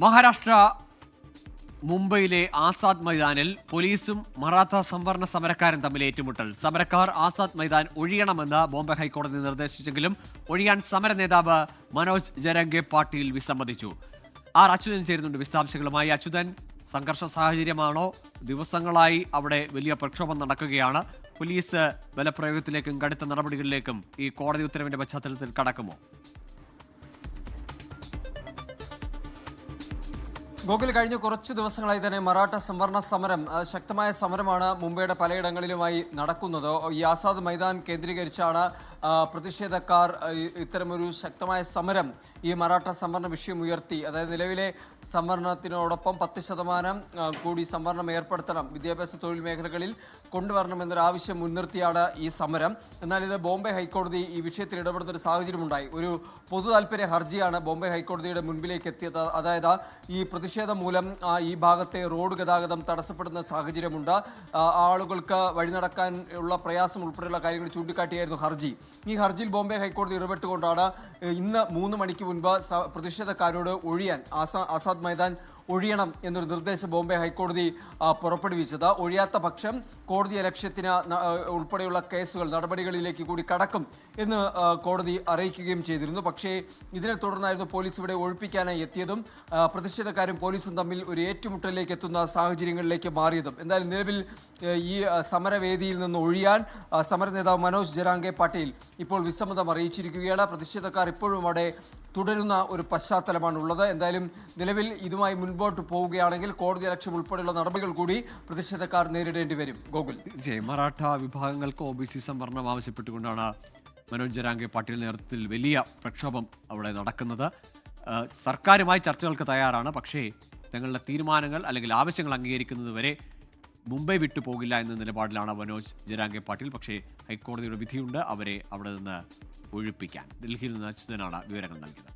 മഹാരാഷ്ട്ര മുംബൈയിലെ ആസാദ് മൈതാനിൽ പോലീസും മറാത്ത സംവരണ സമരക്കാരും തമ്മിൽ ഏറ്റുമുട്ടൽ. സമരക്കാർ ആസാദ് മൈതാൻ ഒഴിയണമെന്ന് ബോംബെ ഹൈക്കോടതി നിർദ്ദേശിച്ചെങ്കിലും ഒഴിയാൻ സമര നേതാവ് മനോജ് ജരംഗെ പാട്ടീൽ വിസമ്മതിച്ചു. ആർ അച്യുതൻ ചേരുന്നുണ്ട് വിശദാംശങ്ങളുമായി. അച്യുതൻ സംഘർഷ സാഹചര്യമാണോ? ദിവസങ്ങളായി അവിടെ വലിയ പ്രക്ഷോഭം നടക്കുകയാണ്. പോലീസ് ബലപ്രയോഗത്തിലേക്കും കടുത്ത നടപടികളിലേക്കും ഈ കോടതി ഉത്തരവിന്റെ പശ്ചാത്തലത്തിൽ കടക്കുമോ? ഗോകുൽ കഴിഞ്ഞ കുറച്ച് ദിവസങ്ങളായി തന്നെ മറാഠ സംവരണ സമരം ശക്തമായ സമരമാണ് മുംബൈയുടെ പലയിടങ്ങളിലുമായി നടക്കുന്നത്. ഈ ആസാദ് മൈതാൻ കേന്ദ്രീകരിച്ചാണ് പ്രതിഷേധക്കാർ ഇത്തരമൊരു ശക്തമായ സമരം ഈ മറാഠ സംവരണ വിഷയം ഉയർത്തി. അതായത് നിലവിലെ സംവരണത്തിനോടൊപ്പം പത്ത് ശതമാനം കൂടി സംവരണം ഏർപ്പെടുത്തണം വിദ്യാഭ്യാസ തൊഴിൽ മേഖലകളിൽ കൊണ്ടുവരണമെന്നൊരു ആവശ്യം മുൻനിർത്തിയാണ് ഈ സമരം. എന്നാൽ ഇത് ബോംബെ ഹൈക്കോടതി ഈ വിഷയത്തിൽ ഇടപെടുന്ന ഒരു സാഹചര്യമുണ്ടായി. ഒരു പൊതു താല്പര്യ ഹർജിയാണ് ബോംബെ ഹൈക്കോടതിയുടെ മുൻപിലേക്ക് എത്തിയത് അതായത് ഈ പ്രതിഷേധം മൂലം ഈ ഭാഗത്തെ റോഡ് ഗതാഗതം തടസ്സപ്പെടുന്ന സാഹചര്യമുണ്ട്. ആളുകൾക്ക് വഴി നടക്കാൻ ഉള്ള പ്രയാസം ഉൾപ്പെടെയുള്ള കാര്യങ്ങൾ ചൂണ്ടിക്കാട്ടിയായിരുന്നു ഹർജി. ഈ ഹർജിയിൽ ബോംബെ ഹൈക്കോടതി ഇടപെട്ടുകൊണ്ടാണ് ഇന്ന് മൂന്ന് മണിക്ക് മുൻപ് പ്രതിഷേധക്കാരോട് ഒഴിയാൻ ആസാ ആസാദ് മൈതാൻ ഒഴിയണം എന്നൊരു നിർദ്ദേശം ബോംബെ ഹൈക്കോടതി പുറപ്പെടുവിച്ചത്. ഒഴിയാത്ത പക്ഷം കോടതി ലക്ഷ്യത്തിന് ഉൾപ്പെടെയുള്ള കേസുകൾ നടപടികളിലേക്ക് കൂടി കടക്കും എന്ന് കോടതി അറിയിക്കുകയും ചെയ്തിരുന്നു. പക്ഷേ ഇതിനെ തുടർന്നായിരുന്നു പോലീസ് ഇവിടെ ഒഴിപ്പിക്കാനായി എത്തിയതും പ്രതിഷേധക്കാരും പോലീസും തമ്മിൽ ഒരു ഏറ്റുമുട്ടലിലേക്ക് എത്തുന്ന സാഹചര്യങ്ങളിലേക്ക് മാറിയതും. എന്തായാലും നിലവിൽ ഈ സമരവേദിയിൽ നിന്ന് ഒഴിയാൻ സമര നേതാവ് മനോജ് ജരാങ്കെ പട്ടേൽ ഇപ്പോൾ വിസമ്മതം അറിയിച്ചിരിക്കുകയാണ്. പ്രതിഷേധക്കാർ ഇപ്പോഴും അവിടെ തുടരുന്ന ഒരു പശ്ചാത്തലമാണ് ഉള്ളത് എന്തായാലും നിലവിൽ ഇതുമായി മുൻപോട്ട് പോവുകയാണെങ്കിൽ കോടതി അലക്ഷ്യം ഉൾപ്പെടെയുള്ള നടപടികൾ കൂടി പ്രതിഷേധക്കാർ നേരിടേണ്ടി വരും. ഗോകുൽ. തീർച്ചയായും. മറാഠ വിഭാഗങ്ങൾക്ക് ഒ ബി സി സംവരണം ആവശ്യപ്പെട്ടുകൊണ്ടാണ് മനോജ് ജരാംഗെ പാട്ടീൽ നേതൃത്വത്തിൽ വലിയ പ്രക്ഷോഭം അവിടെ നടക്കുന്നത്. സർക്കാരുമായി ചർച്ചകൾക്ക് തയ്യാറാണ്. പക്ഷേ തങ്ങളുടെ തീരുമാനങ്ങൾ അല്ലെങ്കിൽ ആവശ്യങ്ങൾ അംഗീകരിക്കുന്നത് വരെ മുംബൈ വിട്ടു പോകില്ല എന്ന നിലപാടിലാണ് മനോജ് ജരാംഗെ പാട്ടീൽ. പക്ഷേ ഹൈക്കോടതിയുടെ വിധിയുണ്ട്. അവരെ അവിടെ നിന്ന് ഒഴിപ്പിക്കാൻ. ഡൽഹിയിൽ നിന്ന് അച്യുതനാണ് വിവരങ്ങൾ നൽകിയത്.